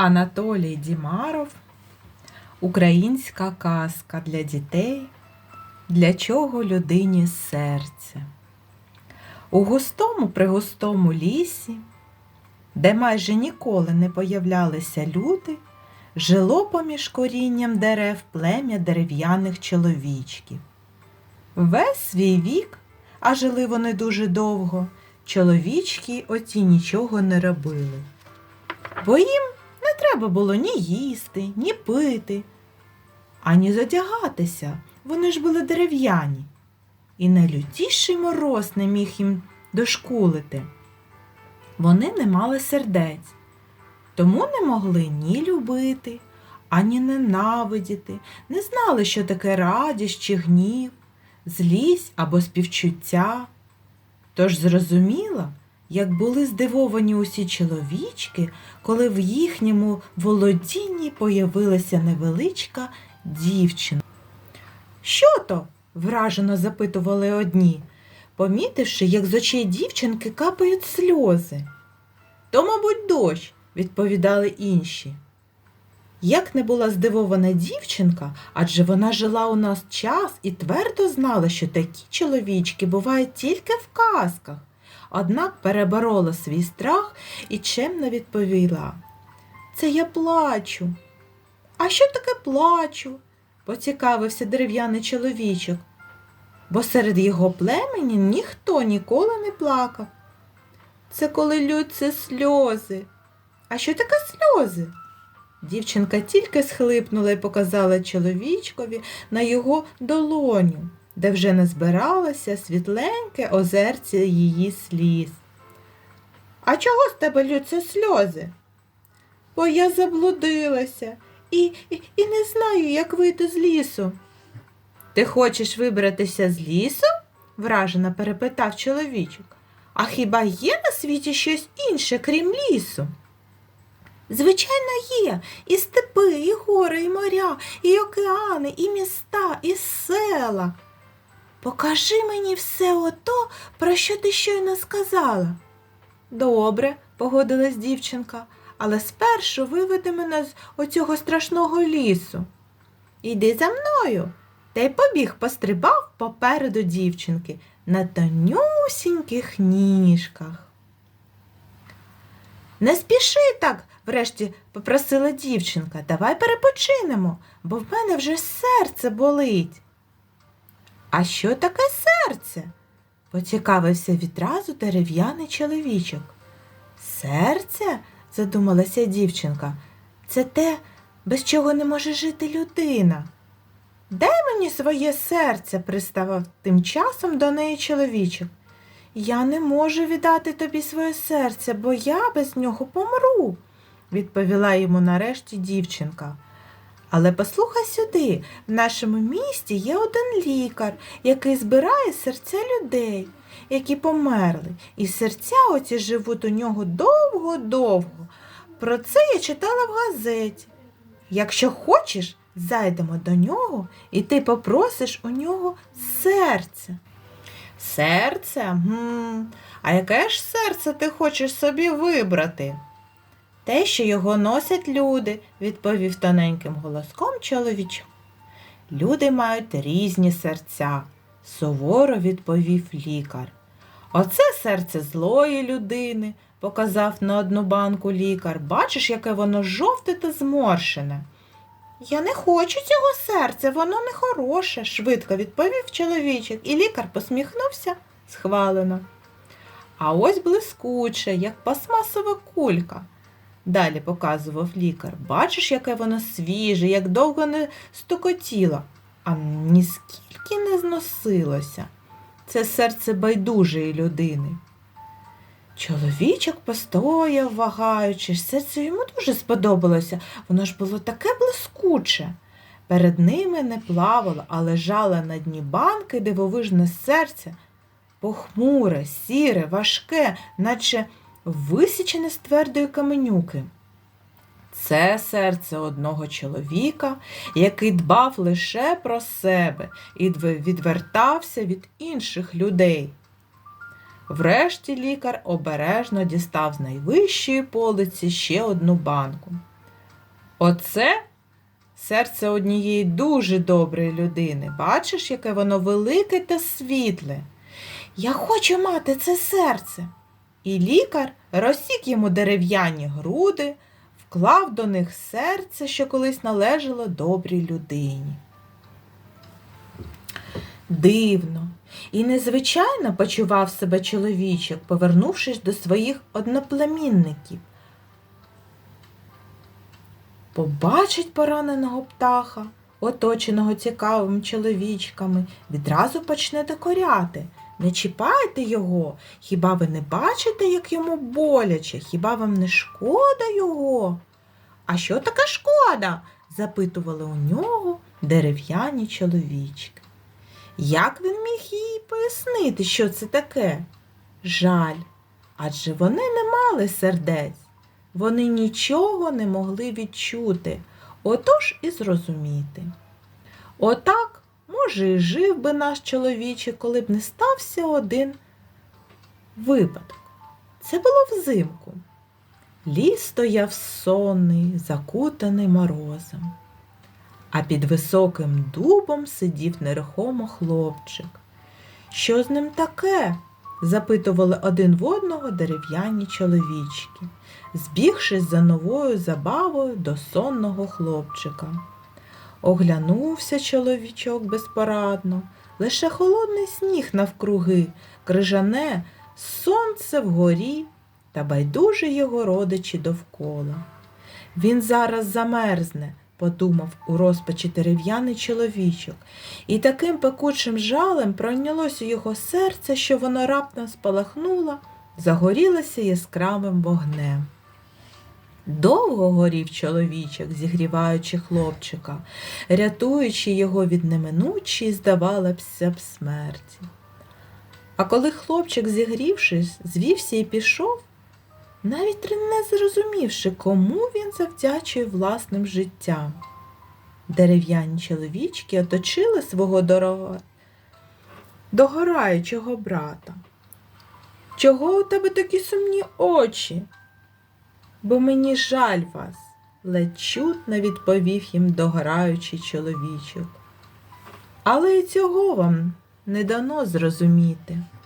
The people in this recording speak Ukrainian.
Анатолій Дімаров. Українська казка для дітей. Для чого людині серце? У густому пригустому лісі, де майже ніколи не появлялися люди, жило поміж корінням дерев плем'я дерев'яних чоловічків. Весь свій вік, а жили вони дуже довго, чоловічки оті нічого не робили. Бо їм треба було ні їсти, ні пити, ані задягатися. Вони ж були дерев'яні. І найлютіший мороз не міг їм дошкулити. Вони не мали сердець, тому не могли ні любити, ані ненавидіти, не знали, що таке радість чи гнів, злість або співчуття. Тож зрозуміла, як були здивовані усі чоловічки, коли в їхньому володінні появилася невеличка дівчина. Що то? вражено запитували одні, помітивши, як з очей дівчинки капають сльози. То, мабуть, дощ, відповідали інші. Як не була здивована дівчинка, адже вона жила у нас час і твердо знала, що такі чоловічки бувають тільки в казках. Однак переборола свій страх і чемно відповіла: Це я плачу. А що таке плачу? поцікавився дерев'яний чоловічок, бо серед його племені ніхто ніколи не плакав. Це коли лються сльози. А що таке сльози? Дівчинка тільки схлипнула і показала чоловічкові на його долоню, де вже не збиралося світленьке озерце її сліз. А чого з тебе лються сльози? Бо я заблудилася і, і, і не знаю, як вийти з лісу. Ти хочеш вибратися з лісу? вражено перепитав чоловічок. А хіба є на світі щось інше, крім лісу? Звичайно, є і степи, і гори, і моря, і океани, і міста, і села. Покажи мені все ото, про що ти щойно сказала. Добре, погодилась дівчинка, але спершу виведи мене з оцього страшного лісу. Іди за мною. Та й побіг пострибав попереду дівчинки на тонюсіньких ніжках. Не спіши так, врешті попросила дівчинка. Давай перепочинемо, бо в мене вже серце болить. А що таке серце? поцікавився відразу дерев'яний чоловічок. Серце? задумалася дівчинка. Це те, без чого не може жити людина. Дай мені своє серце, приставав тим часом до неї чоловічок. Я не можу віддати тобі своє серце, бо я без нього помру, відповіла йому нарешті дівчинка. Але послухай сюди, в нашому місті є один лікар, який збирає серця людей, які померли, і серця оці живуть у нього довго-довго. Про це я читала в газеті. Якщо хочеш, зайдемо до нього, і ти попросиш у нього серце. Серце? Гм, А яке ж серце ти хочеш собі вибрати? Те, що його носять люди, відповів тоненьким голоском чоловічок. Люди мають різні серця, суворо відповів лікар. Оце серце злої людини, показав на одну банку лікар. Бачиш, яке воно жовте та зморшене. Я не хочу цього серця, воно не хороше, швидко відповів чоловічок, і лікар посміхнувся схвалено. А ось блискуче, як пластмасова кулька. Далі показував лікар. Бачиш, яке воно свіже, як довго не стукотіло, а ніскільки не зносилося. Це серце байдужої людини. Чоловічок постояв, вагаючись, серце йому дуже сподобалося, воно ж було таке блискуче. Перед ними не плавало, а лежало на дні банки дивовижне серце, похмуре, сіре, важке, наче висічене з твердої каменюки. Це серце одного чоловіка, який дбав лише про себе і відвертався від інших людей. Врешті лікар обережно дістав з найвищої полиці ще одну банку. Оце серце однієї дуже доброї людини. Бачиш, яке воно велике та світле. Я хочу мати це серце. І лікар розсік йому дерев'яні груди, вклав до них серце, що колись належало добрій людині. Дивно і незвичайно почував себе чоловічок, повернувшись до своїх одноплемінників. Побачить пораненого птаха, оточеного цікавими чоловічками, відразу почне докоряти. Не чіпайте його, хіба ви не бачите, як йому боляче, хіба вам не шкода його? А що таке шкода? запитували у нього дерев'яні чоловічки. Як він міг їй пояснити, що це таке? Жаль, адже вони не мали сердець, вони нічого не могли відчути, отож і зрозуміти. Отак, може, і жив би наш чоловіче, коли б не стався один випадок. Це було взимку. Ліс стояв сонний, закутаний морозом а під високим дубом сидів нерухомо хлопчик. Що з ним таке? запитували один в одного дерев'яні чоловічки, збігшись за новою забавою до сонного хлопчика. Оглянувся чоловічок безпорадно, лише холодний сніг навкруги, крижане, сонце вгорі та байдуже його родичі довкола. Він зараз замерзне, подумав у розпачі дерев'яний чоловічок, і таким пекучим жалем пройнялось у його серце, що воно раптом спалахнуло, загорілося яскравим вогнем. Довго горів чоловічок, зігріваючи хлопчика, рятуючи його від неминучої, здавалося б, смерті. А коли хлопчик, зігрівшись, звівся і пішов, навіть не зрозумівши, кому він завдячує власним життям. Дерев'яні чоловічки оточили свого дорого... догораючого брата. Чого у тебе такі сумні очі? Бо мені жаль вас, ледь чутно відповів їм дограючий чоловічок. Але й цього вам не дано зрозуміти.